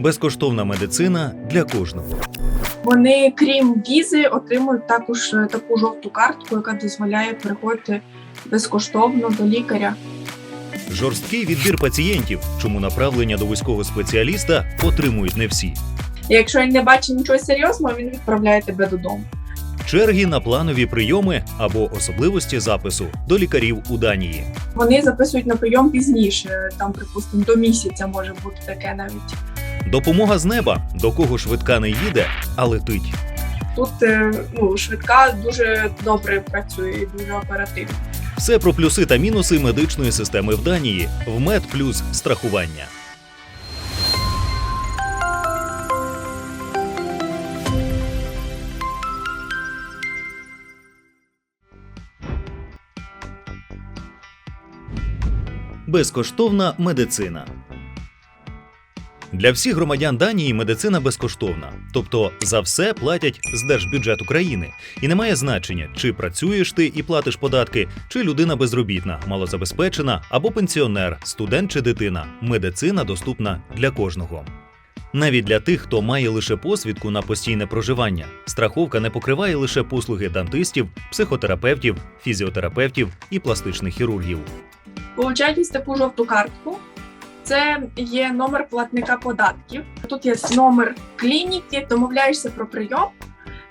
Безкоштовна медицина для кожного. Вони, крім візи, отримують також е, таку жовту картку, яка дозволяє переходити безкоштовно до лікаря. Жорсткий відбір пацієнтів, чому направлення до вузького спеціаліста отримують не всі. Якщо він не бачить нічого серйозного, він відправляє тебе додому. Черги на планові прийоми або особливості запису до лікарів у Данії. Вони записують на прийом пізніше, там, припустимо, до місяця може бути таке навіть. Допомога з неба, до кого швидка не їде, а летить. Тут е, ну, швидка дуже добре працює і дуже оперативно. Все про плюси та мінуси медичної системи в Данії в Мед плюс страхування. Безкоштовна медицина. Для всіх громадян Данії медицина безкоштовна, тобто за все платять з держбюджету країни, і не має значення, чи працюєш ти і платиш податки, чи людина безробітна, малозабезпечена або пенсіонер, студент чи дитина. Медицина доступна для кожного. Навіть для тих, хто має лише посвідку на постійне проживання, страховка не покриває лише послуги дантистів, психотерапевтів, фізіотерапевтів і пластичних хірургів. Получають ось таку жовту картку. Це є номер платника податків. Тут є номер клініки, домовляєшся про прийом.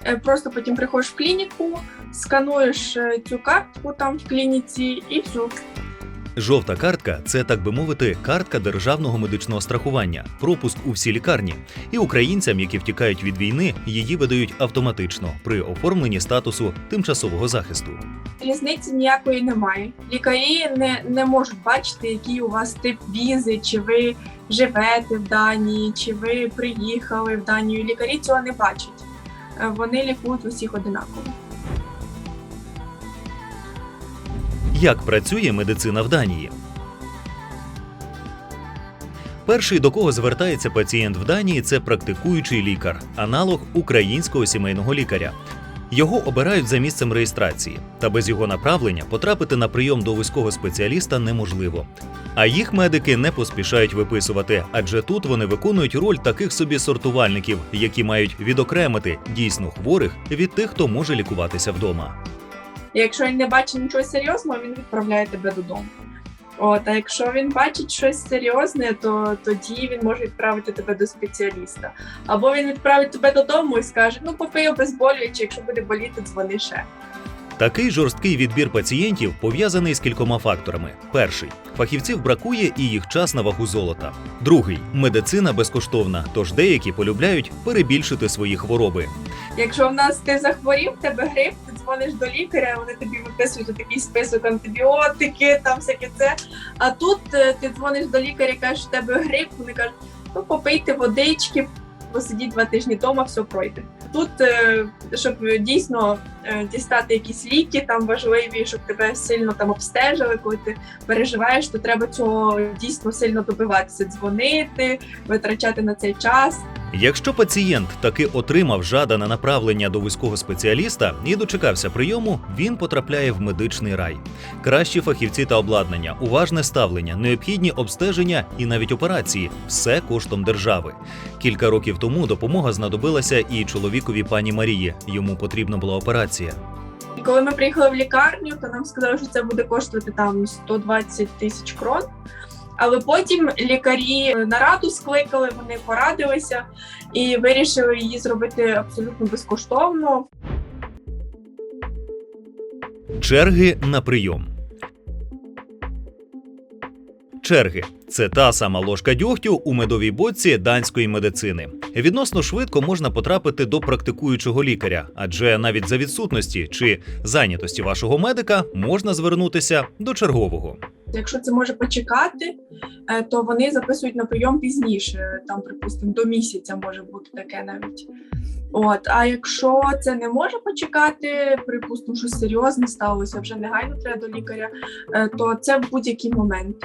Е, Просто потім приходиш в клініку, скануєш е, цю картку там в клініці і все. Жовта картка це, так би мовити, картка державного медичного страхування, пропуск у всі лікарні. І українцям, які втікають від війни, її видають автоматично при оформленні статусу тимчасового захисту. Різниці ніякої немає. Лікарі не, не можуть бачити, який у вас тип візи, чи ви живете в Данії, чи ви приїхали в Данію. Лікарі цього не бачать. Е, Вони лікують усіх одинаково. Як працює медицина в Данії? Перший, до кого звертається пацієнт в Данії, це практикуючий лікар, аналог українського сімейного лікаря. Його обирають за місцем реєстрації, та без його направлення потрапити на прийом до вузького спеціаліста неможливо. А їх медики не поспішають виписувати, адже тут вони виконують роль таких собі сортувальників, які мають відокремити дійсно хворих від тих, хто може лікуватися вдома. І якщо він не бачить нічого серйозного, він відправляє тебе додому. От, а якщо він бачить щось серйозне, то тоді він може відправити тебе до спеціаліста. Або він відправить тебе додому і скаже: ну попий обезболюючи, якщо буде боліти, дзвони ще. Такий жорсткий відбір пацієнтів пов'язаний з кількома факторами: перший фахівців бракує і їх час на вагу золота. Другий медицина безкоштовна, тож деякі полюбляють перебільшити свої хвороби. Якщо в нас ти захворів, тебе грип, дзвониш до лікаря, вони тобі виписують такий список антибіотики, там всяке це. А тут е, ти дзвониш до лікаря, кажеш, в тебе грип, вони кажуть, ну попийте водички, посидіть два тижні вдома, все пройде. Тут, е, щоб дійсно е, дістати якісь ліки, там важливі, щоб тебе сильно там обстежили, коли ти переживаєш, то треба цього дійсно сильно добиватися, дзвонити, витрачати на цей час. Якщо пацієнт таки отримав жадане направлення до вузького спеціаліста і дочекався прийому, він потрапляє в медичний рай. Кращі фахівці та обладнання, уважне ставлення, необхідні обстеження і навіть операції все коштом держави. Кілька років тому допомога знадобилася і чоловікові пані Марії. Йому потрібна була операція. І коли ми приїхали в лікарню, то нам сказали, що це буде коштувати там 120 тисяч крон. Але потім лікарі нараду скликали, вони порадилися і вирішили її зробити абсолютно безкоштовно. Черги на прийом. Черги це та сама ложка дьогтю у медовій боці данської медицини. Відносно швидко можна потрапити до практикуючого лікаря, адже навіть за відсутності чи зайнятості вашого медика можна звернутися до чергового. Якщо це може почекати, е, то вони записують на прийом пізніше, там, припустимо, до місяця може бути таке навіть. От, а якщо це не може почекати, припустимо, що серйозне сталося, вже негайно треба до лікаря, е, то це в будь-який момент.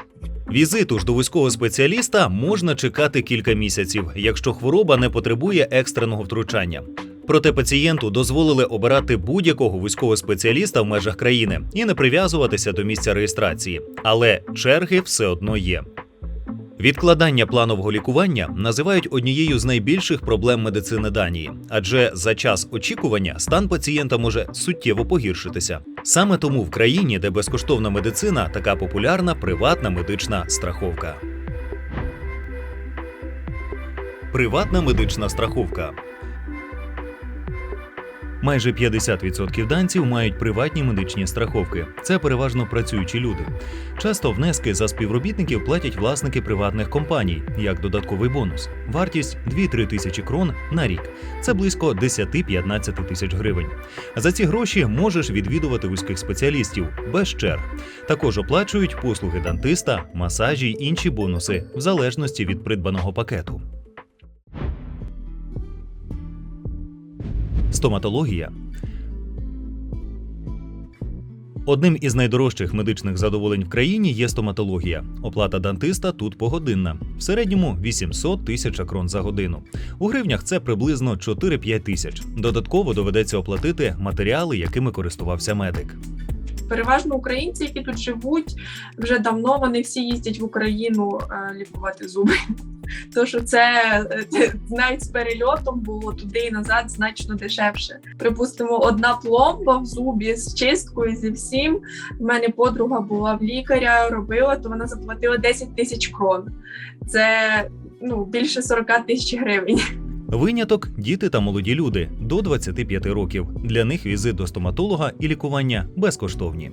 Візиту ж до вузького спеціаліста можна чекати кілька місяців, якщо хвороба не потребує екстреного втручання. Проте пацієнту дозволили обирати будь-якого вузького спеціаліста в межах країни і не прив'язуватися до місця реєстрації. Але черги все одно є. Відкладання планового лікування називають однією з найбільших проблем медицини Данії, адже за час очікування стан пацієнта може суттєво погіршитися. Саме тому в країні, де безкоштовна медицина, така популярна приватна медична страховка. Приватна медична страховка. Майже 50% данців мають приватні медичні страховки. Це переважно працюючі люди. Часто внески за співробітників платять власники приватних компаній як додатковий бонус. Вартість 2-3 тисячі крон на рік. Це близько 10-15 тисяч гривень. За ці гроші можеш відвідувати вузьких спеціалістів без черг. Також оплачують послуги дантиста, масажі й інші бонуси в залежності від придбаного пакету. Стоматологія Одним із найдорожчих медичних задоволень в країні є стоматологія. Оплата дантиста тут погодинна. В середньому 800 тисяч крон за годину. У гривнях це приблизно 4-5 тисяч. Додатково доведеться оплатити матеріали, якими користувався медик. Переважно українці, які тут живуть вже давно, вони всі їздять в Україну е, лікувати зуби. То що це е, навіть з перельотом було туди і назад значно дешевше. Припустимо, одна пломба в зубі з чисткою зі всім. У мене подруга була в лікаря, робила, то вона заплатила 10 тисяч крон. Це ну більше 40 тисяч гривень. Виняток діти та молоді люди до 25 років. Для них візит до стоматолога і лікування безкоштовні.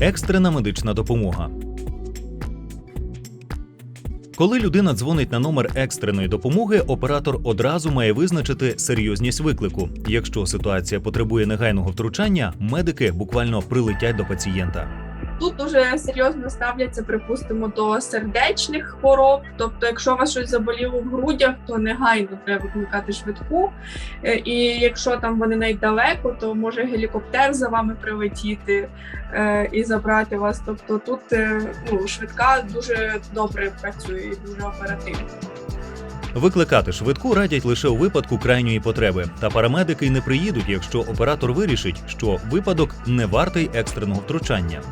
Екстрена медична допомога. Коли людина дзвонить на номер екстреної допомоги, оператор одразу має визначити серйозність виклику. Якщо ситуація потребує негайного втручання, медики буквально прилетять до пацієнта. Тут дуже серйозно ставляться, припустимо, до сердечних хвороб. Тобто, якщо у вас щось заболіло в грудях, то негайно треба викликати швидку. Е, І якщо там вони навіть далеко, то може гелікоптер за вами прилетіти е, і забрати вас. Тобто тут е, ну, швидка дуже добре працює і дуже оперативно. Викликати швидку радять лише у випадку крайньої потреби, та парамедики не приїдуть, якщо оператор вирішить, що випадок не вартий екстреного втручання.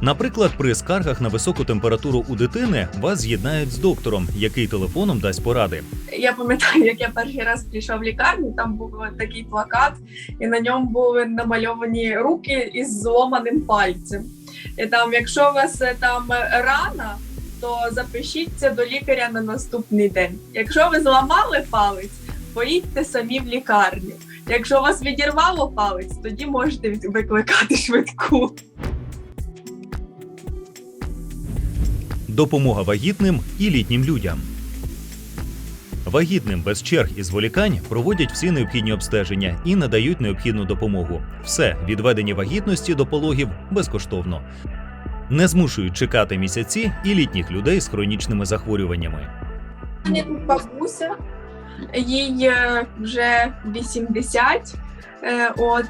Наприклад, при скаргах на високу температуру у дитини вас з'єднають з доктором, який телефоном дасть поради. Я пам'ятаю, як я перший раз прийшов в лікарню, там був такий плакат, і на ньому були намальовані руки із зломаним пальцем. І там, якщо у вас е, там рана, то запишіться до лікаря на наступний день. Якщо ви зламали палець, поїдьте самі в лікарню. Якщо вас відірвало палець, тоді можете викликати швидку. Допомога вагітним і літнім людям. Вагітним без черг і зволікань проводять всі необхідні обстеження і надають необхідну допомогу. Все відведення вагітності до пологів безкоштовно. Не змушують чекати місяці і літніх людей з хронічними захворюваннями. Бабуся, їй е, вже 80. е, От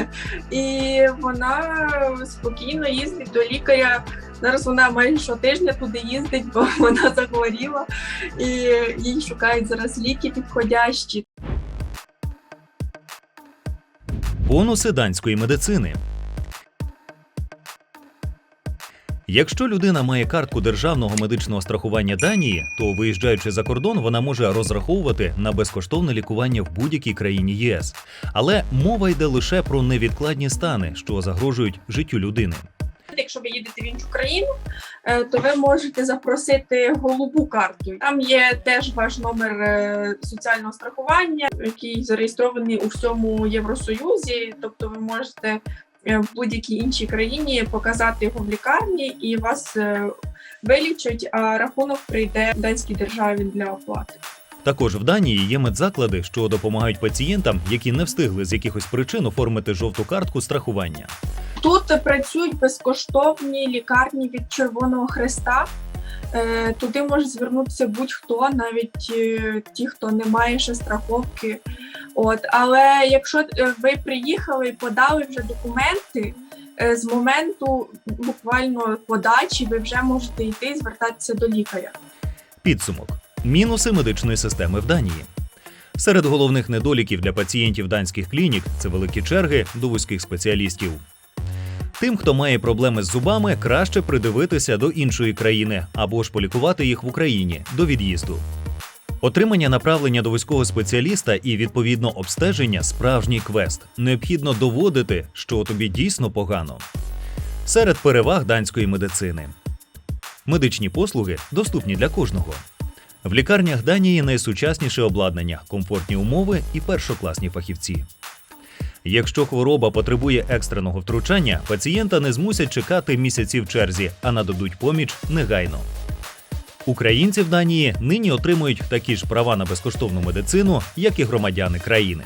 і вона спокійно їздить до лікаря. Зараз вона майже щотижня туди їздить, бо вона захворіла, і їй шукають зараз ліки підходящі. Бонуси данської медицини. Якщо людина має картку державного медичного страхування Данії, то виїжджаючи за кордон, вона може розраховувати на безкоштовне лікування в будь-якій країні ЄС. Але мова йде лише про невідкладні стани, що загрожують життю людини. Якщо ви їдете в іншу країну, е, то ви можете запросити голубу карту. Там є теж ваш номер е, соціального страхування, який зареєстрований у всьому Євросоюзі. Тобто, ви можете е, в будь-якій іншій країні показати його в лікарні і вас вилічать, а рахунок прийде в данській державі для оплати. Також в Данії є медзаклади, що допомагають пацієнтам, які не встигли з якихось причин оформити жовту картку страхування. Тут працюють безкоштовні лікарні від Червоного Хреста. Е, Туди може звернутися будь-хто, навіть е, ті, хто не має ще страховки. От, але якщо е, ви приїхали і подали вже документи, з моменту буквально подачі ви вже можете йти і звертатися до лікаря. Підсумок: мінуси медичної системи в Данії. Серед головних недоліків для пацієнтів данських клінік це великі черги до вузьких спеціалістів. Тим, хто має проблеми з зубами, краще придивитися до іншої країни або ж полікувати їх в Україні до від'їзду. Отримання направлення до вузького спеціаліста і відповідно обстеження справжній квест. Необхідно доводити, що тобі дійсно погано. Серед переваг данської медицини медичні послуги доступні для кожного. В лікарнях Данії найсучасніше обладнання, комфортні умови і першокласні фахівці. Якщо хвороба потребує екстреного втручання, пацієнта не змусять чекати місяці в черзі, а нададуть поміч негайно. Українці в Данії нині отримують такі ж права на безкоштовну медицину, як і громадяни країни.